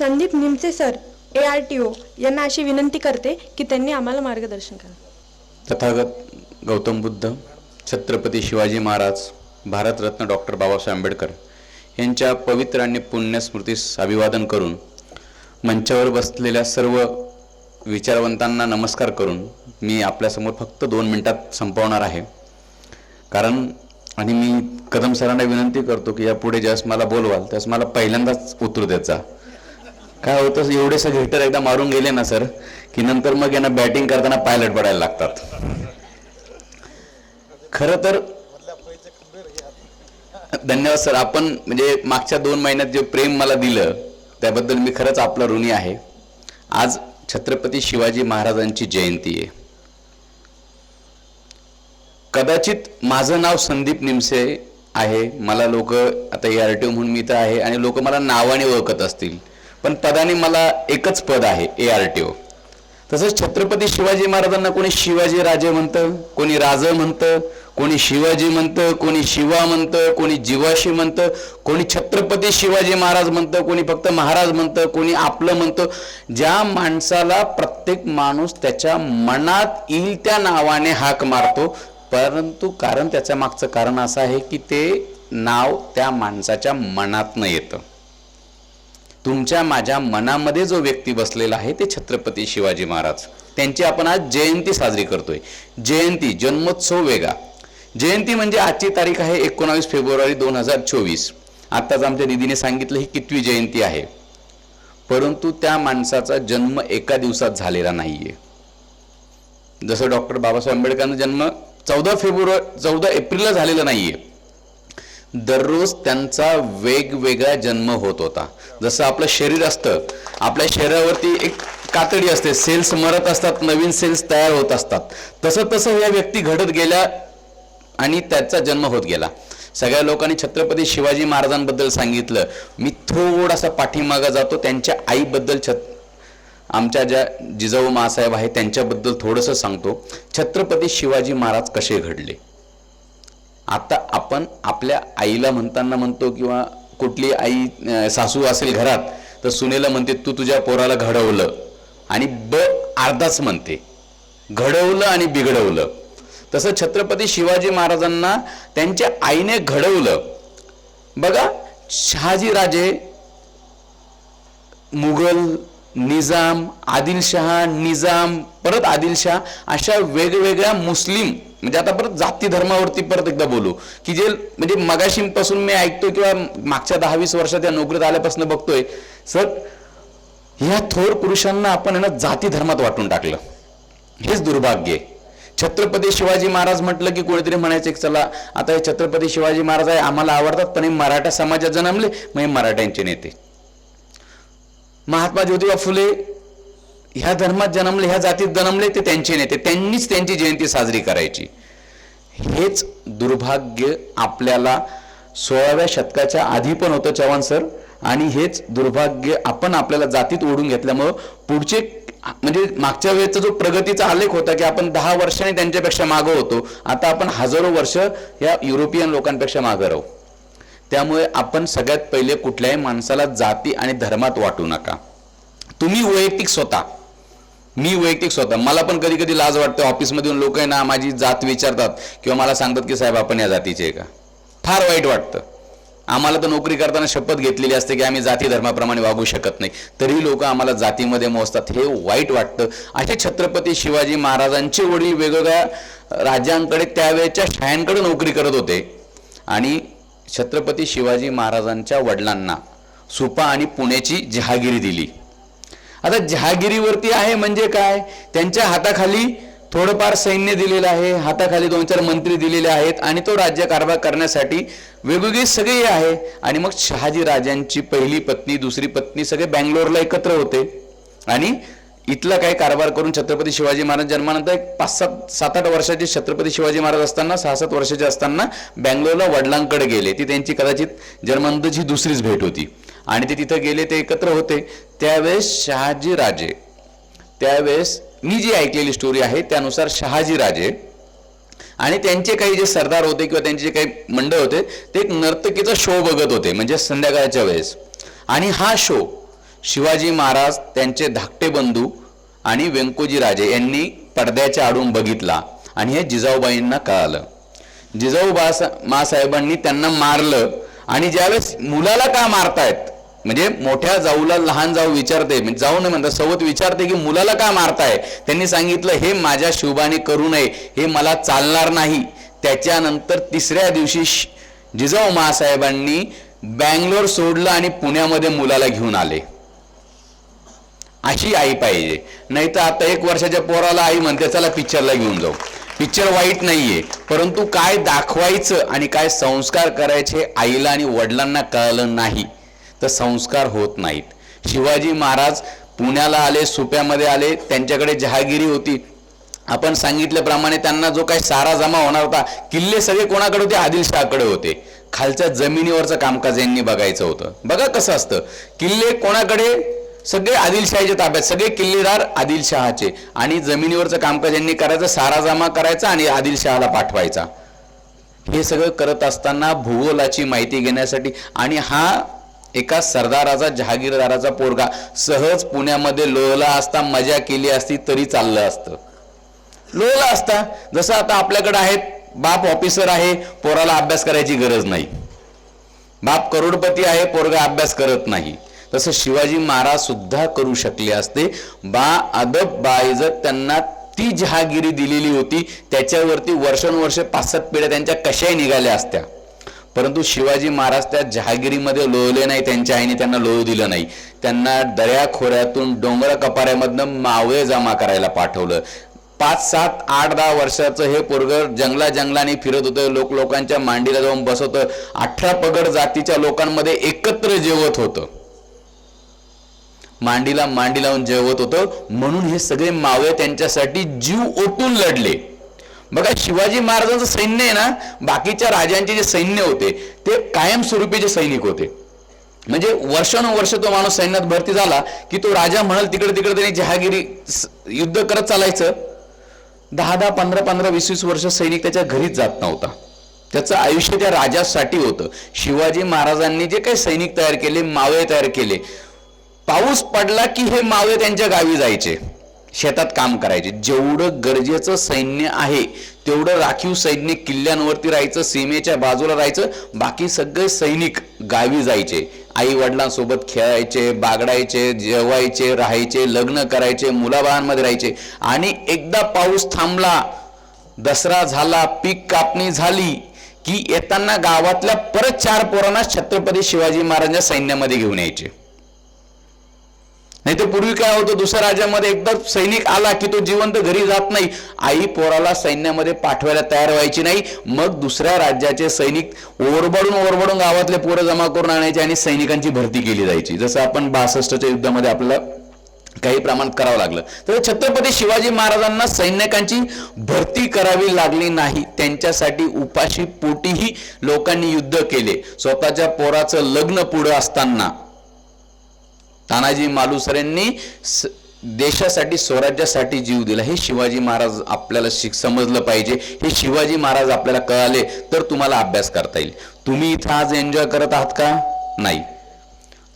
Sandeep Nimche sir A R T O यांना अशी विनंती करते की त्यांनी आम्हाला मार्गदर्शन करा. तथागत गौतम बुद्ध छत्रपती शिवाजी महाराज भारतरत्न डॉक्टर बाबासाहेब आंबेडकर यांच्या पवित्र आणि पुण्यस्मृतीस अभिवादन करून मंचावर बसलेल्या सर्व विचारवंतांना नमस्कार करून मी आपल्यासमोर फक्त दोन मिनटात संपवणार आहे. कारण आणि मी कदम सरांना विनंती करतो की यापुढे ज्यावेळेस मला बोलवाल त्यावेळेस मला पहिल्यांदाच उतरू द्यायचा काय होतं एवढेसे हिटर एकदा मारून गेले ना सर की नंतर मग यांना बॅटिंग करताना पायलट पडायला लागतात. खरं तर धन्यवाद सर आपण म्हणजे मागच्या दोन महिन्यात जे प्रेम मला दिलं त्याबद्दल मी खरंच आपला ऋणी आहे. आज छत्रपती शिवाजी महाराजांची जयंती आहे. कदाचित माझं नाव संदीप निमसे आहे. मला लोक आता ए आर टी ओ म्हणून मी इथं आहे आणि लोक मला नावाने ओळखत असतील. पण पदाने मला एकच पद आहे ए आर टी ओ तसंच छत्रपती शिवाजी महाराजांना कोणी शिवाजी राजे म्हणतं कोणी राज म्हणतं कोणी शिवाजी म्हणतं कोणी शिवा म्हणतं कोणी जीवाशी म्हणतं कोणी छत्रपती शिवाजी महाराज म्हणतं कोणी फक्त महाराज म्हणतं कोणी आपलं म्हणतं. ज्या माणसाला प्रत्येक माणूस त्याच्या मनात येईल त्या नावाने हाक मारतो. परंतु कारण त्याच्या मागचं कारण असं आहे की ते नाव त्या माणसाच्या मनातनं येतं. तुमच्या माझ्या मनामध्ये जो व्यक्ती बसलेला आहे ते छत्रपती शिवाजी महाराज. त्यांची आपण आज जयंती साजरी करतोय. जयंती जन्मोत्सव वेगळा. जयंती म्हणजे आजची तारीख आहे एकोणावीस फेब्रुवारी दोन हजार चोवीस. आत्ताच आमच्या दिदीने सांगितलं ही कितवी जयंती आहे. परंतु त्या माणसाचा जन्म एका दिवसात झालेला नाहीये. जसं डॉक्टर बाबासाहेब आंबेडकरांचा जन्म चौदा फेब्रुवारी चौदा एप्रिलला झालेला नाहीये. दररोज त्यांचा वेगवेगळा जन्म होत होता. जसं आपलं शरीर असतं आपल्या शरीरावरती एक कातडी असते सेल्स मरत असतात नवीन सेल्स तयार होत असतात. तसं तसं या व्यक्ती घडत गेल्या आणि त्याचा जन्म होत गेला. सगळ्या लोकांनी छत्रपती शिवाजी महाराजांबद्दल सांगितलं मी थोडासा पाठीमागा जातो त्यांच्या आईबद्दल छत आमच्या ज्या जिजाऊ मासाहेब आहेत त्यांच्याबद्दल थोडंसं सांगतो. छत्रपती शिवाजी महाराज कसे घडले? आता आपण आपल्या आईला म्हणताना म्हणतो किंवा कुठली आई सासू असेल घरात तर सुनेला म्हणते तू तुझ्या पोराला घडवलं आणि ब अर्धाच म्हणते. घडवलं आणि बिघडवलं. तसं छत्रपती शिवाजी महाराजांना त्यांच्या आईने घडवलं. बघा शहाजी राजे मुघल निजाम आदिलशहा निजाम परत आदिलशहा अशा वेगवेगळ्या मुस्लिम म्हणजे आता परत जाती धर्मावरती परत एकदा बोलू. की जे म्हणजे मगाशीपासून मी ऐकतो किंवा मागच्या दहा वीस वर्षात या नोकरीत आल्यापासून बघतोय सर ह्या थोर पुरुषांना आपण ना जाती धर्मात वाटून टाकलं. हेच दुर्भाग्य आहे. छत्रपती शिवाजी महाराज म्हटलं की कोणीतरी म्हणायचं एक चला आता हे छत्रपती शिवाजी महाराज आहे आम्हाला आवडतात पण हे मराठा समाजात जन्मले मग हे मराठ्यांचे नेते. महात्मा ज्योतिबा फुले ह्या धर्मात जन्मले ह्या जातीत जन्मले ते त्यांचे नेते. त्यांनीच त्यांची जयंती साजरी करायची. हेच दुर्भाग्य आपल्याला सोळाव्या शतकाच्या आधी पण होतं चव्हाण सर. आणि हेच दुर्भाग्य आपण आपल्याला जातीत ओढून घेतल्यामुळं पुढचे म्हणजे मागच्या वेळेचा जो प्रगतीचा आलेख होता की आपण दहा वर्षांनी त्यांच्यापेक्षा मागं होतो आता आपण हजारो वर्ष या युरोपियन लोकांपेक्षा मागं राहू. त्यामुळे आपण सगळ्यात पहिले कुठल्याही माणसाला जाती आणि धर्मात वाटू नका. तुम्ही वैयक्तिक स्वतः मी वैयक्तिक स्वतः मला पण कधी कधी लाज वाटते. ऑफिसमधून लोक आहे ना माझी जात विचारतात किंवा मला सांगतात की साहेब आपण या जातीचे आहे का? फार वाईट वाटतं. आम्हाला तर नोकरी करताना शपथ घेतलेली असते की आम्ही जाती धर्माप्रमाणे वागू शकत नाही. तरी लोक आम्हाला जातीमध्ये मोजतात. हे वाईट वाटतं. असे छत्रपती शिवाजी महाराजांचे वडील वेगवेगळ्या राज्यांकडे त्यावेळेच्या शाळांकडे नोकरी करत होते. आणि छत्रपती शिवाजी महाराजांच्या वडिलांना सुपा आणि पुण्याची जहागिरी दिली. आता जहागिरीवरती आहे म्हणजे काय? त्यांच्या हाताखाली थोडंफार सैन्य दिलेलं आहे हाताखाली दोन चार मंत्री दिलेले आहेत आणि तो राज्यकारभार करण्यासाठी वेगवेगळी सगळी आहे. आणि मग शहाजी राजांची पहिली पत्नी दुसरी पत्नी सगळे बँगलोरला एकत्र होते. आणि इथला काही कारभार करून छत्रपती शिवाजी महाराज जन्मानंतर एक पाच सात सात आठ वर्षाचे छत्रपती शिवाजी महाराज असताना सहा सात वर्षाचे असताना बँगलोरला वडिलांकडे गेले. ती त्यांची कदाचित जन्मानंतरची दुसरीच भेट होती. आणि ते तिथं गेले ते एकत्र होते. त्यावेळेस शहाजी राजे त्यावेळेस मी जी ऐकलेली स्टोरी आहे त्यानुसार शहाजी राजे आणि त्यांचे काही जे सरदार होते किंवा त्यांचे जे काही मंडळ होते ते एक नर्तकीचा शो बघत होते म्हणजे संध्याकाळच्या वेळेस. आणि हा शो शिवाजी महाराज त्यांचे धाकटे बंधू आणि व्यंकोजी राजे यांनी पडद्याच्या आडून बघितला आणि हे जिजाऊबाईंना कळालं. जिजाऊ बास मासाहेबांनी त्यांना मारलं आणि ज्यावेळेस मुलाला का मारतायत म्हणजे मोठ्या जाऊला लहान जाऊ विचारते म्हणजे जाऊ नाही म्हणतात सवत विचारते की मुलाला का मारताय? त्यांनी सांगितलं हे माझ्या शिवबाने करू नये हे मला चालणार नाही. त्याच्यानंतर तिसऱ्या दिवशी जिजाऊ महासाहेबांनी बँगलोर सोडलं आणि पुण्यामध्ये मुलाला घेऊन आले. अशी आई पाहिजे. नाही तर आता एक वर्षाच्या पोराला आई म्हणते चला पिक्चरला घेऊन जाऊ. पिक्चर वाईट नाहीये परंतु काय दाखवायचं आणि काय संस्कार करायचे आईला आणि वडिलांना कळलं नाही. तर संस्कार होत नाहीत. शिवाजी महाराज पुण्याला आले सुप्यामध्ये आले त्यांच्याकडे जहागिरी होती. आपण सांगितल्याप्रमाणे त्यांना जो काही सारा जमा होणार होता किल्ले सगळे कोणाकडे होते? आदिलशहाकडे होते. खालच्या जमिनीवरचं कामकाज यांनी बघायचं होतं. बघा कसं असतं. किल्ले कोणाकडे? सगळे आदिलशाहीच्या ताब्यात सगळे किल्लेदार आदिलशहाचे. आणि जमिनीवरचं कामकाज यांनी करायचं सारा जमा करायचा आणि आदिलशहाला पाठवायचा. हे सगळं करत असताना भूगोलाची माहिती घेण्यासाठी आणि हा एका सरदाराचा जहागीरदाराचा पोरगा. सहज पुण्यामध्ये लोळला असता मजा केली असती तरी चाललं असतं. लोळला असता. जसं आता आपल्याकडे आहेत बाप ऑफिसर आहे पोराला अभ्यास करायची गरज नाही. बाप करोडपती आहे पोरगा अभ्यास करत नाही. तसं शिवाजी महाराज सुद्धा करू शकले असते. बा अदब बाइजत त्यांना ती जहागिरी दिलेली होती. त्याच्यावरती वर्षानुवर्ष पाच सात पिढ्या त्यांच्या कशाही निघाल्या असत्या. परंतु शिवाजी महाराज त्या जहागिरीमध्ये लोळले नाही त्यांच्या आईने त्यांना लोळू दिलं नाही. त्यांना दर्याखोऱ्यातून डोंगर कपाऱ्यामधनं मावळे जमा करायला पाठवलं. पाच सात आठ दहा वर्षाचं हे पोरग जंगला जंगलाने फिरत होतं. लोक लोकांच्या मांडीला जाऊन बसवत अठरा पगड जातीच्या लोकांमध्ये एकत्र जेवत होतं. मांडीला मांडी लावून जेवत होतं. म्हणून हे सगळे मावळे त्यांच्यासाठी जीव ओतून लढले. बघा शिवाजी महाराजांचं सैन्य आहे ना बाकीच्या राजांचे जे सैन्य होते ते कायमस्वरूपीचे सैनिक होते. म्हणजे वर्षानुवर्ष तो माणूस सैन्यात भरती झाला की तो राजा म्हणाल तिकडे तिकडे त्यांनी जहागिरी युद्ध करत चालायचं. दहा दहा पंधरा पंधरा वीस वीस वर्ष सैनिक त्याच्या घरीच जात नव्हता. त्याचं आयुष्य त्या राजासाठी होतं. शिवाजी महाराजांनी जे काही सैनिक तयार केले मावळे तयार केले. पाऊस पडला की हे मावळे त्यांच्या गावी जायचे. शेतात काम करायचे. जेवढं गरजेचं सैन्य आहे तेवढं राखीव सैन्य किल्ल्यांवरती राहायचं सीमेच्या बाजूला राहायचं बाकी सगळे सैनिक गावी जायचे. आई वडिलांसोबत खेळायचे बागडायचे जेवायचे राहायचे लग्न करायचे मुलाबाळांमध्ये राहायचे. आणि एकदा पाऊस थांबला दसरा झाला पीक कापणी झाली की येताना गावातल्या परत चार पोरांना छत्रपती शिवाजी महाराजांच्या सैन्यामध्ये घेऊन यायचे. नाही तर पूर्वी काय होतं दुसऱ्या राज्यामध्ये एकदा सैनिक आला की तो जिवंत घरी जात नाही. आई पोराला सैन्यामध्ये पाठवायला तयार व्हायची नाही. मग दुसऱ्या राज्याचे सैनिक ओरबडून ओरबडून गावातले पोरं जमा करून आणायचे आणि सैनिकांची भरती केली जायची. जसं आपण बासष्टच्या युद्धामध्ये आपल्याला काही प्रमाणात करावं लागलं. तर छत्रपती शिवाजी महाराजांना सैनिकांची भरती करावी लागली नाही. त्यांच्यासाठी उपाशी पोटीही लोकांनी युद्ध केले. स्वतःच्या पोराचं लग्न पुढं असताना तानाजी मालुसरेंनी देशासाठी स्वराज्यासाठी जीव दिला. हे शिवाजी महाराज आपल्याला शिक समजलं पाहिजे. हे शिवाजी महाराज आपल्याला कळाले तर तुम्हाला अभ्यास करता येईल. तुम्ही इथं आज एन्जॉय करत आहात का? नाही.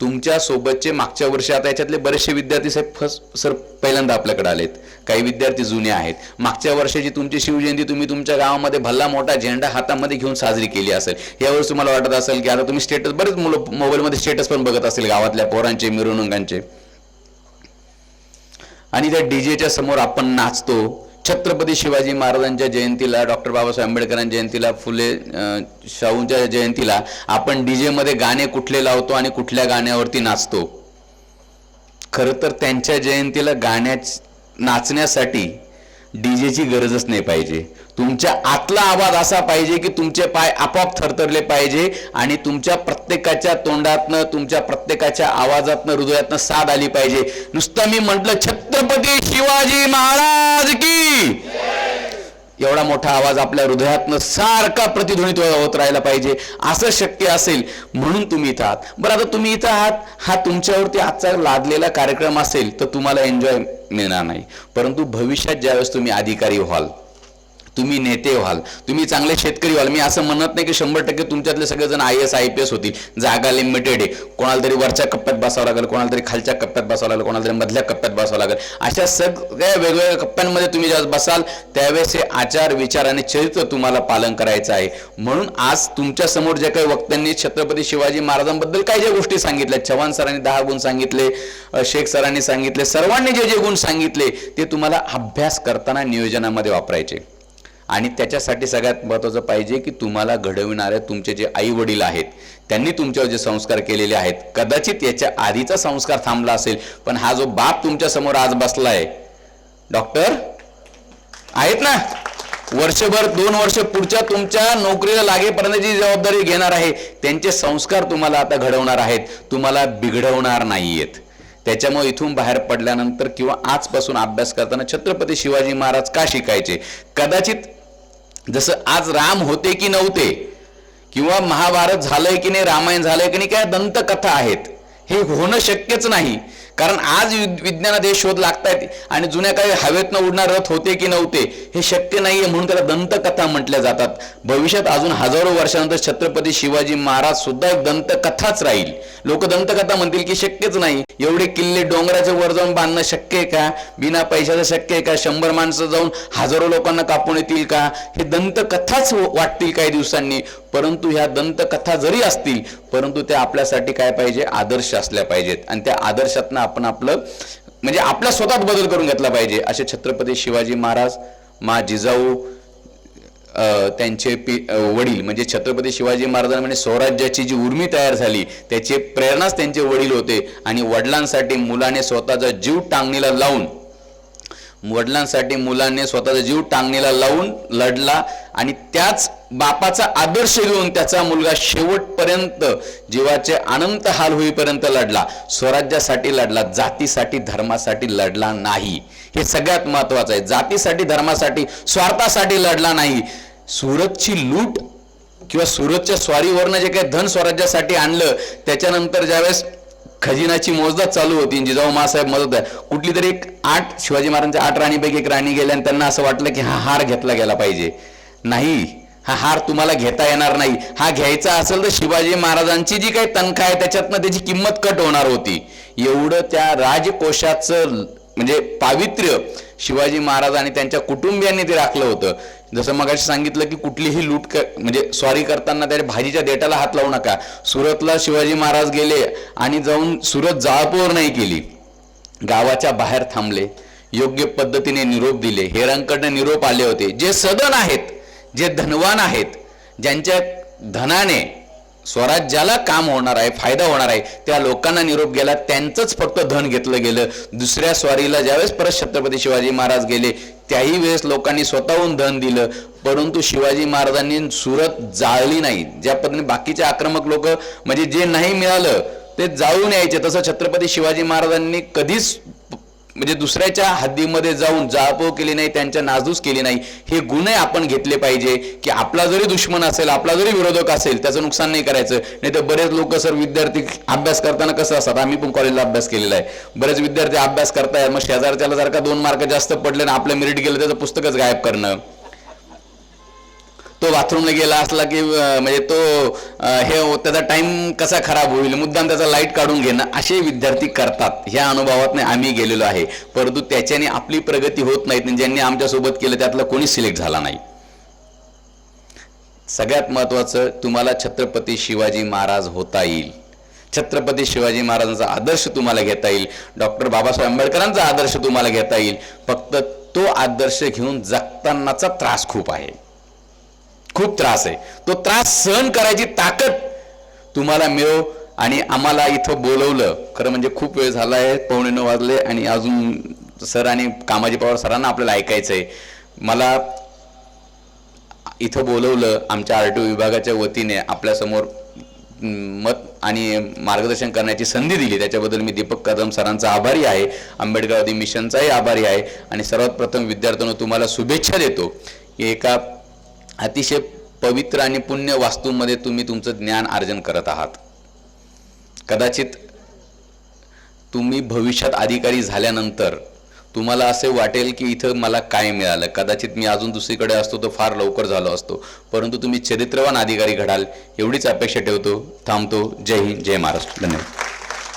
तुमच्या सोबतचे मागच्या वर्षी आता याच्यातले बरेचसे विद्यार्थी साहेब फर्स्ट सर पहिल्यांदा आपल्याकडे आलेत. काही विद्यार्थी जुने आहेत. मागच्या वर्षाची तुमची शिवजयंती तुम्ही तुमच्या गावामध्ये भल्ला मोठा झेंडा हातामध्ये घेऊन साजरी केली असेल. यावेळेस तुम्हाला वाटत असेल की आता तुम्ही स्टेटस बरेच मुलं मोबाईलमध्ये स्टेटस पण बघत असेल गावातल्या पोरांचे मिरवणुकांचे. आणि त्या डीजेच्या समोर आपण नाचतो. छत्रपती शिवाजी महाराजांच्या जयंतीला डॉक्टर बाबासाहेब आंबेडकरांच्या जयंतीला फुले शाहूंच्या जयंतीला आपण डीजे मध्ये गाणे कुठले लावतो आणि कुठल्या गाण्यावरती नाचतो? खरं तर त्यांच्या जयंतीला गाण्याच नाचण्यासाठी डीजेची गरजच नाही पाहिजे. तुमच्या आतला आवाज असा पाहिजे की तुमचे पाय आपोआप थरथरले पाहिजे आणि तुमच्या प्रत्येकाच्या तोंडातनं तुमच्या प्रत्येकाच्या आवाजातनं हृदयातनं साद आली पाहिजे. नुसतं मी म्हटलं छत्रपती शिवाजी महाराज की! एवढा मोठा आवाज आपल्या हृदयातनं सारखा प्रतिध्वनित होत राहायला पाहिजे. असं शक्य असेल म्हणून तुम्ही इथं आहात. बरं आता तुम्ही इथं आहात हा तुमच्यावरती आजचा लादलेला कार्यक्रम असेल तर तुम्हाला एन्जॉय मिळणार नाही. परंतु भविष्यात ज्यावेळेस तुम्ही अधिकारी व्हाल तुम्ही नेते व्हाल. तुम्ही चांगले शेतकरी व्हाल. मी असं म्हणत नाही की शंभर टक्के तुमच्यातले सगळेजण I A S I P होतील. जागा लिमिटेड आहे. कोणाला तरी वरच्या कप्प्यात बसावं लागेल कोणाला तरी खालच्या कप्प्यात बसावं लागेल कोणाला तरी मधल्या कप्प्यात बसावं लागेल. अशा सगळ्या वेगवेगळ्या कप्प्यांमध्ये तुम्ही ज्यावेळेस बसाल त्यावेळेस हे आचार विचार आणि चरित्र तुम्हाला पालन करायचं आहे. म्हणून आज तुमच्यासमोर जे काही वक्त्यांनी छत्रपती शिवाजी महाराजांबद्दल काही ज्या गोष्टी सांगितल्या चव्हाण सरांनी दहा गुण सांगितले शेख सरांनी सांगितले सर्वांनी जे जे गुण सांगितले ते तुम्हाला अभ्यास करताना नियोजनामध्ये वापरायचे. आणि त्याच्यासाठी सगळ्यात महत्त्वाचं पाहिजे की तुम्हाला घडविणारे तुमचे जे आई वडील आहेत त्यांनी तुमच्यावर जे संस्कार केलेले आहेत कदाचित याच्या आधीचा संस्कार थांबला असेल पण हा जो बाप तुमच्यासमोर आज आहे डॉक्टर आहेत ना? वर्षभर दोन वर्ष पुढच्या तुमच्या नोकरीला लागेपर्यंत जी जबाबदारी घेणार आहे त्यांचे संस्कार तुम्हाला आता घडवणार आहेत तुम्हाला बिघडवणार नाहीयेत. त्याच्यामुळे इथून बाहेर पडल्यानंतर किंवा आजपासून अभ्यास करताना छत्रपती शिवाजी महाराज का शिकायचे? कदाचित जसं आज राम होते की नव्हते किंवा महाभारत झालंय की नाही रामायण झालंय की नाही काय दंतकथा आहेत हे होणं शक्यच नाही. कारण आज विज्ञानात हे शोध लागतायत आणि जुन्या काही हवेतनं उडणार रथ होते की नव्हते हे शक्य नाहीये म्हणून त्याला दंतकथा म्हटल्या जातात. भविष्यात अजून हजारो वर्षानंतर छत्रपती शिवाजी महाराज सुद्धा एक दंतकथाच राहील. लोक दंतकथा म्हणतील की शक्यच नाही. एवढे किल्ले डोंगराच्या वर जाऊन बांधणं शक्य आहे का? बिना पैशाचं शक्य आहे का? शंभर माणसं जाऊन हजारो लोकांना कापून येतील का? हे दंतकथाच वाटतील काही दिवसांनी. परंतु ह्या दंतकथा जरी असतील परंतु त्या आपल्यासाठी काय पाहिजे? आदर्श असल्या पाहिजेत. आणि त्या आदर्शातनं आपण आपलं म्हणजे आपल्या स्वतःत बदल करून घेतला पाहिजे. असे छत्रपती शिवाजी महाराज मा जिजाऊ त्यांचे पी वडील म्हणजे छत्रपती शिवाजी महाराजांमध्ये म्हणजे स्वराज्याची जी उर्मी तयार झाली त्याची प्रेरणाच त्यांचे वडील होते. आणि वडिलांसाठी मुलाने स्वतःचा जीव टांगणीला लावून वडिलांसाठी मुलाने स्वतःचा जीव टांगणीला लावून लढला आणि त्याच बापाचा आदर्श घेऊन त्याचा मुलगा शेवटपर्यंत जीवाचे अनंत हाल होईपर्यंत लढला. स्वराज्यासाठी लढला जातीसाठी धर्मासाठी लढला नाही. हे सगळ्यात महत्वाचं आहे. जातीसाठी धर्मासाठी स्वार्थासाठी लढला नाही. सुरतची लूट किंवा सुरतच्या स्वारीवरनं जे काही धन स्वराज्यासाठी आणलं त्याच्यानंतर ज्यावेळेस खजिनाची मोजदा चालू होती. जिजाऊ मासाहेब मदत आहे कुठली तरी एक आठ शिवाजी महाराजांच्या आठ राणीपैकी एक राणी गेल्या आणि त्यांना असं वाटलं की हा हार घेतला गेला पाहिजे. नाही हा हार तुम्हाला घेता येणार नाही. हा घ्यायचा असेल तर शिवाजी महाराजांची जी काही तनखा आहे त्याच्यातनं त्याची किंमत कट होणार होती. एवढं त्या राजकोषाचं म्हणजे पावित्र्य शिवाजी महाराज आणि त्यांच्या कुटुंबियांनी ते राखलं होतं. जसं मग सांगितलं की कुठलीही लूट क म्हणजे स्वारी करताना त्या भाजीच्या देटाला हात लावू नका. सुरतला शिवाजी महाराज गेले आणि जाऊन सुरत जाळपोर नाही केली. गावाच्या बाहेर थांबले. योग्य पद्धतीने निरोप दिले. हेरांकडनं निरोप आले होते. जे सदन आहेत जे धनवान आहेत ज्यांच्या धनाने स्वराज्याला काम होणार आहे फायदा होणार आहे. त्या लोकांना निरोप गेला त्यांचंच फक्त धन घेतलं गेलं. दुसऱ्या स्वारीला ज्यावेळेस परत छत्रपती शिवाजी महाराज गेले त्याही वेळेस लोकांनी स्वतःहून धन दिलं. परंतु शिवाजी महाराजांनी सुरत जाळली नाही. ज्या पद्धतीने बाकीचे आक्रमक लोक म्हणजे जे नाही मिळालं ते जाळून यायचे. तसं छत्रपती शिवाजी महाराजांनी कधीच म्हणजे दुसऱ्याच्या हद्दीमध्ये जाऊन जाळपोळ केली नाही त्यांच्या नाजूस केली नाही हे गुन्हे आपण घेतले पाहिजे की आपला जरी दुश्मन असेल आपला जरी विरोधक असेल त्याचं नुकसान नाही करायचं. नाही तर बरेच लोक सर विद्यार्थी अभ्यास करताना कसं असतात? आम्ही पण कॉलेजला अभ्यास केलेला आहे. बरेच विद्यार्थी अभ्यास करताय मग शेजारच्याला जर का दोन मार्क जास्त पडले ना आपलं मेरिट गेलं त्याचं पुस्तकच गायब करणं. तो बाथरूमला गेला असला की म्हणजे तो हे त्याचा टाइम कसा खराब होईल मुद्दाम त्याचा लाइट काढून घेणं असे विद्यार्थी करतात. ह्या अनुभवात आम्ही गेलेलो आहे. परंतु त्याच्याने आपली प्रगती होत नाहीत आणि ज्यांनी आमच्यासोबत केलं त्यातला कोणीच सिलेक्ट झाला नाही. सगळ्यात महत्वाचं तुम्हाला छत्रपती शिवाजी महाराज होता येईल. छत्रपती शिवाजी महाराजांचा आदर्श तुम्हाला घेता येईल. डॉक्टर बाबासाहेब आंबेडकरांचा आदर्श तुम्हाला घेता येईल. फक्त तो आदर्श घेऊन जगतानाचा त्रास खूप आहे. खूप त्रास आहे. तो त्रास सहन करायची ताकद तुम्हाला मिळो आणि आम्हाला इथं बोलवलं. खरं म्हणजे खूप वेळ झाला आहे पावणे नऊ वाजले आणि अजून सर आणि कामाजी पवार सरांना आपल्याला ऐकायचं आहे मला इथं बोलवलं आमच्या आर टी ओ विभागाच्या वतीने आपल्यासमोर मत आणि मार्गदर्शन करण्याची संधी दिली. त्याच्याबद्दल मी दीपक कदम सरांचा आभारी आहे. आंबेडकरवादी मिशनचाही आभारी आहे. आणि सर्वात प्रथम विद्यार्थ्यांना तुम्हाला शुभेच्छा देतो. की एका अतिशय पवित्र आणि पुण्य वास्तूमध्ये तुम्ही तुमचं ज्ञान अर्जन करत आहात. कदाचित तुम्ही भविष्यात अधिकारी झाल्यानंतर तुम्हाला असे वाटेल की इथं मला काय मिळालं. कदाचित मी अजून दुसरीकडे असतो तर फार लवकर झालो असतो. परंतु तुम्ही चरित्रवान अधिकारी घडाल एवढीच अपेक्षा ठेवतो थांबतो. जय हिंद जय महाराष्ट्र. धन्यवाद.